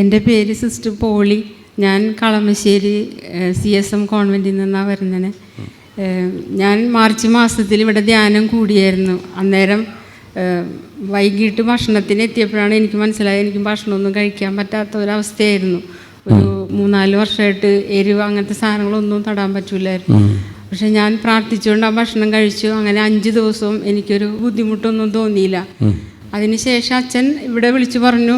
എന്റെ പേര് sister poly. ഞാൻ കളമശ്ശേരി സി എസ് എം കോൺവെന്റിൽ നിന്നാണ് വരുന്നത് ഞാൻ മാർച്ച് മാസത്തിൽ ഇവിടെ ധ്യാനം കൂടിയായിരുന്നു. അന്നേരം വൈകിട്ട് ഭക്ഷണത്തിന് എത്തിയപ്പോഴാണ് എനിക്ക് മനസ്സിലായത് എനിക്ക് ഭക്ഷണമൊന്നും കഴിക്കാൻ പറ്റാത്ത ഒരവസ്ഥയായിരുന്നു ഒരു മൂന്നാൽ വർഷമായിട്ട് എരിവ് അങ്ങനത്തെ സാധനങ്ങളൊന്നും തടാൻ പറ്റില്ലായിരുന്നു പക്ഷെ ഞാൻ പ്രാർത്ഥിച്ചുകൊണ്ട് ആ ഭക്ഷണം കഴിച്ചു. അങ്ങനെ അഞ്ച് ദിവസവും എനിക്കൊരു ബുദ്ധിമുട്ടൊന്നും തോന്നിയില്ല. അതിനുശേഷം അച്ഛൻ ഇവിടെ വിളിച്ചു പറഞ്ഞു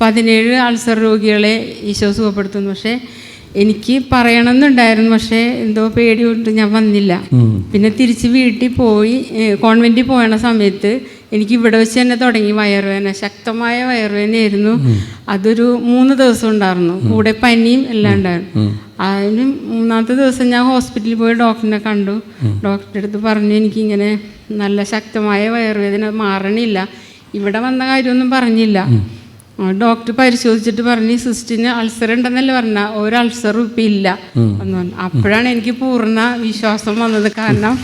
പതിനേഴ് അൾസർ രോഗികളെ ഈശോ സുഖപ്പെടുത്തുന്നു. പക്ഷേ എനിക്ക് പറയണമെന്നുണ്ടായിരുന്നു. പക്ഷേ എന്തോ പേടി കൊണ്ട് ഞാൻ വന്നില്ല. പിന്നെ തിരിച്ച് വീട്ടിൽ പോയി കോൺവെന്റിൽ പോയണ സമയത്ത് എനിക്ക് ഇവിടെ വെച്ച് തന്നെ തുടങ്ങി വയറുവേദന ശക്തമായ വയറുവേദനയായിരുന്നു അതൊരു മൂന്ന് ദിവസം ഉണ്ടായിരുന്നു. കൂടെ പനിയും എല്ലാം ഉണ്ടായിരുന്നു. അതിന് മൂന്നാമത്തെ ദിവസം ഞാൻ ഹോസ്പിറ്റലിൽ പോയി ഡോക്ടറിനെ കണ്ടു. ഡോക്ടറുടെ അടുത്ത് പറഞ്ഞു എനിക്കിങ്ങനെ നല്ല ശക്തമായ വയറുവേദന മാറണില്ല. ഇവിടെ വന്ന കാര്യമൊന്നും പറഞ്ഞില്ല. ഡോക്ടർ പരിശോധിച്ചിട്ട് പറഞ്ഞു സിസ്റ്റിന് അൾസർ ഉണ്ടെന്നല്ലേ പറഞ്ഞ ഒരു അൾസറും ഇപ്പം ഇല്ല എന്ന് പറഞ്ഞു. അപ്പോഴാണ് എനിക്ക് പൂർണ വിശ്വാസം വന്നത്. കാരണം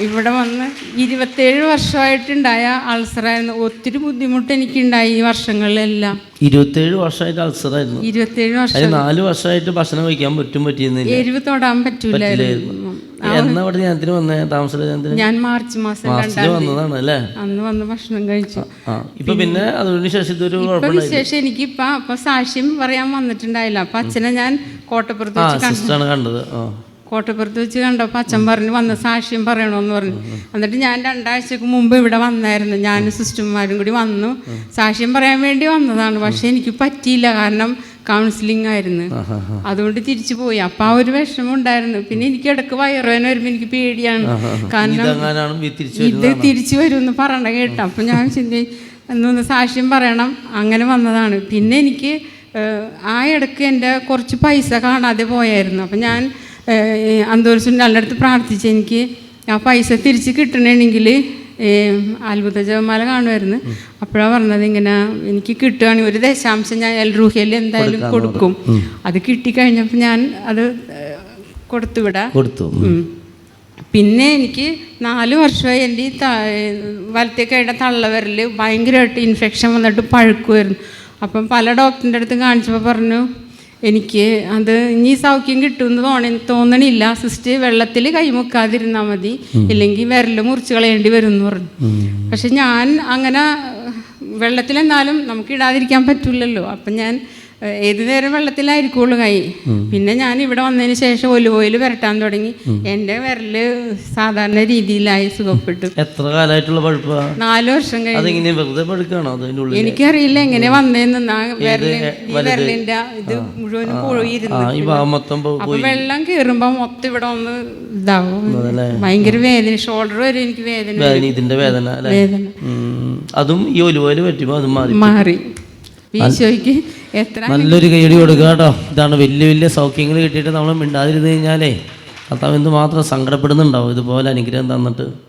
ഇവിടെ വന്ന് ഇരുപത്തേഴ് വർഷമായിട്ടുണ്ടായ അൾസറായിരുന്നു. ഒത്തിരി ബുദ്ധിമുട്ട് എനിക്കുണ്ടായി ഈ വർഷങ്ങളിലെല്ലാം. ഇരുപത്തേഴ് വർഷമായിട്ട് അൾസറായിരുന്നു. ഇരുപത്തേഴ് വർഷം. നാല് വർഷമായിട്ട് ഭക്ഷണം കഴിക്കാൻ പറ്റും പറ്റിയിരുന്നില്ല. എരിവ് തൊടാൻ പറ്റൂലായിരുന്നു. എന്നാ ഇവിടെ ധ്യാനത്തിന് വന്നേ? താമസ ധ്യാനത്തിന് ഞാൻ മാർച്ച് മാസം മാസത്തിൽ വന്നതാണ് അല്ലേ? അന്ന് വന്ന് ഭക്ഷണം കഴിച്ചു. ഇപ്പൊ പിന്നെ അതിന് ശേഷം ഇതൊരു വിശേഷം എനിക്ക് ഇപ്പൊ അപ്പൊ സാക്ഷ്യം പറയാൻ വന്നിട്ടുണ്ടായില്ല. അപ്പൊ അച്ഛനെ ഞാൻ കോട്ടപ്പുറത്ത് വെച്ച് കണ്ടത്. കോട്ടപ്പുറത്ത് വെച്ച് കണ്ടപ്പോൾ അച്ഛൻ പറഞ്ഞു വന്ന സാക്ഷ്യം പറയണമെന്ന് പറഞ്ഞു. എന്നിട്ട് ഞാൻ രണ്ടാഴ്ചക്ക് മുമ്പ് ഇവിടെ വന്നായിരുന്നു. ഞാനും സിസ്റ്റർമാരും കൂടി വന്നു. സാക്ഷ്യം പറയാൻ വേണ്ടി വന്നതാണ്. പക്ഷെ എനിക്ക് പറ്റിയില്ല. കാരണം കൗൺസിലിംഗ് ആയിരുന്നു. അതുകൊണ്ട് തിരിച്ചു പോയി. അപ്പൊ ആ ഒരു വിഷമം ഉണ്ടായിരുന്നു. പിന്നെ എനിക്ക് ഇടയ്ക്ക് വയറുവേന വരുമ്പോ എനിക്ക് പേടിയാണ്. കാരണം തിരിച്ചു ഇത് തിരിച്ചു വരുമെന്ന് പറയണ്ട കേട്ടോ. അപ്പൊ ഞാൻ ചിന്തി എന്നൊന്ന് സാക്ഷ്യം പറയണം. അങ്ങനെ വന്നതാണ്. പിന്നെ എനിക്ക് ആ ഇടയ്ക്ക് എന്റെ കുറച്ച് പൈസ കാണാതെ പോയായിരുന്നു. അപ്പം ഞാൻ അന്തോരിച്ചിന്റെ അടുത്ത് പ്രാർത്ഥിച്ച് എനിക്ക് ആ പൈസ തിരിച്ച് കിട്ടണമെങ്കിൽ അത്ഭുത ജപമാല കാണുമായിരുന്നു. അപ്പോഴാണ് പറഞ്ഞത് ഇങ്ങനെ എനിക്ക് കിട്ടുകയാണെങ്കിൽ ഒരു ദശാംശം ഞാൻ എൽ റൂഹയിൽ എന്തായാലും കൊടുക്കും അത് കിട്ടിക്കഴിഞ്ഞപ്പോൾ ഞാൻ അത് കൊടുത്തുവിടാം കൊടുത്തു. പിന്നെ എനിക്ക് നാല് വർഷമായി എന്റെ ഈ വലത്തേക്കായിട്ട് വലത്തെ കൈയുടെ തള്ളവരിൽ ഭയങ്കരമായിട്ട് ഇൻഫെക്ഷൻ വന്നിട്ട് പഴുക്കുമായിരുന്നു അപ്പം പല ഡോക്ടറിന്റെ അടുത്ത് കാണിച്ചപ്പോൾ പറഞ്ഞു എനിക്ക് അത് ഇനി സൗഖ്യം കിട്ടുമെന്ന് തോന്നി തോന്നണില്ല. സിസ്റ്റ് വെള്ളത്തിൽ കൈമുക്കാതിരുന്നാൽ മതി. ഇല്ലെങ്കിൽ വിരൽ മുറിച്ച് കളയേണ്ടി വരും എന്ന് പറഞ്ഞു പക്ഷെ ഞാൻ അങ്ങനെ വെള്ളത്തിലെന്നാലും നമുക്ക് ഇടാതിരിക്കാൻ പറ്റില്ലല്ലോ അപ്പം ഞാൻ ഏത് നേരം വെള്ളത്തിലായിരിക്കുള്ളൂ കൈ. പിന്നെ ഞാൻ ഇവിടെ വന്നതിന് ശേഷം ഒലുപോയിൽ വരട്ടാൻ തുടങ്ങി. എന്റെ വിരൽ സാധാരണ രീതിയിലായി സുഖപ്പെട്ടു. എത്ര കാലമായിട്ടുള്ള നാലു നാല് വർഷം കഴിഞ്ഞു. എനിക്കറിയില്ല എങ്ങനെ വന്നേന്ന് വിരലിന്റെ ഇത് മുഴുവനും പോയിരുന്നു അപ്പൊ വെള്ളം കേറുമ്പോ മൊത്തം ഇവിടെ ഒന്ന് ഇതാവും. ഭയങ്കര വേദന. ഷോൾഡർ വരെ എനിക്ക് വേദന. വേദന ഇതിന്റെ വേദന അതും ഈ ഒലുവൽ പറ്റുമ്പോ അത് മാറി. മാറി. ഈശോയ്ക്ക് നല്ലൊരു കൈയടി കൊടുക്കുക കേട്ടോ. ഇതാണ് വലിയ വലിയ സൗഖ്യങ്ങൾ കിട്ടിയിട്ട് നമ്മൾ മിണ്ടാതിരുന്ന് കഴിഞ്ഞാലേ കർത്താവ് എന്തുമാത്രം സങ്കടപ്പെടുന്നുണ്ടാവും. ഇതുപോലെ അനുഗ്രഹം തന്നിട്ട്.